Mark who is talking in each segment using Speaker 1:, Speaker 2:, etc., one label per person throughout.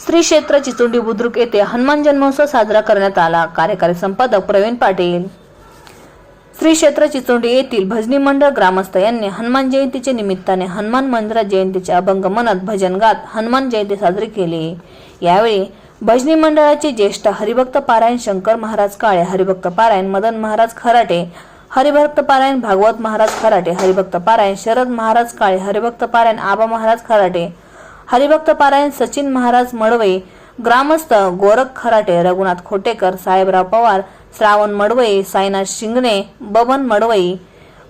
Speaker 1: श्री क्षेत्र चिचोंडी बुद्रुक येथे हनुमान जन्मोत्सव साजरा करण्यात आला. कार्यकारी संपादक प्रवीण पाटील. श्री क्षेत्र चिचोंडी येथील भजनी मंडळ ग्रामस्थ यांनी हनुमान जयंतीच्या निमित्ताने हनुमान मंदिरात जयंतीचे अभंग म्हणत भजन गात हनुमान जयंती साजरी केली. यावेळी भजनी मंडळाचे ज्येष्ठ हरिभक्त पारायण शंकर महाराज काळे हरिभक्त पारायण मदन महाराज खराटे हरिभक्त पारायण भागवत महाराज खराटे हरिभक्त पारायण शरद महाराज काळे हरिभक्त पारायण आबा महाराज खराटे हरिभक्त पारायण सचिन महाराज मडवई ग्रामस्थ गोरख खराटे रघुनाथ खोटेकर साहेबराव पवार श्रावण मडवई साईनाथ शिंगणे बबन मडवई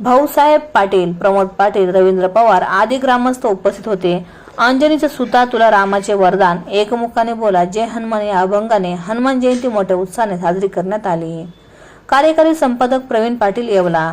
Speaker 1: भाऊसाहेब पाटील प्रमोद पाटील रवींद्र पवार आदी ग्रामस्थ उपस्थित होते. अंजनीचे सुता तुला रामाचे वरदान एकमुखाने बोला जय हनुमान. या अभंगाने हनुमान जयंती मोठ्या उत्साहाने साजरी करण्यात आली. कार्यकारी संपादक प्रवीण पाटील येवला.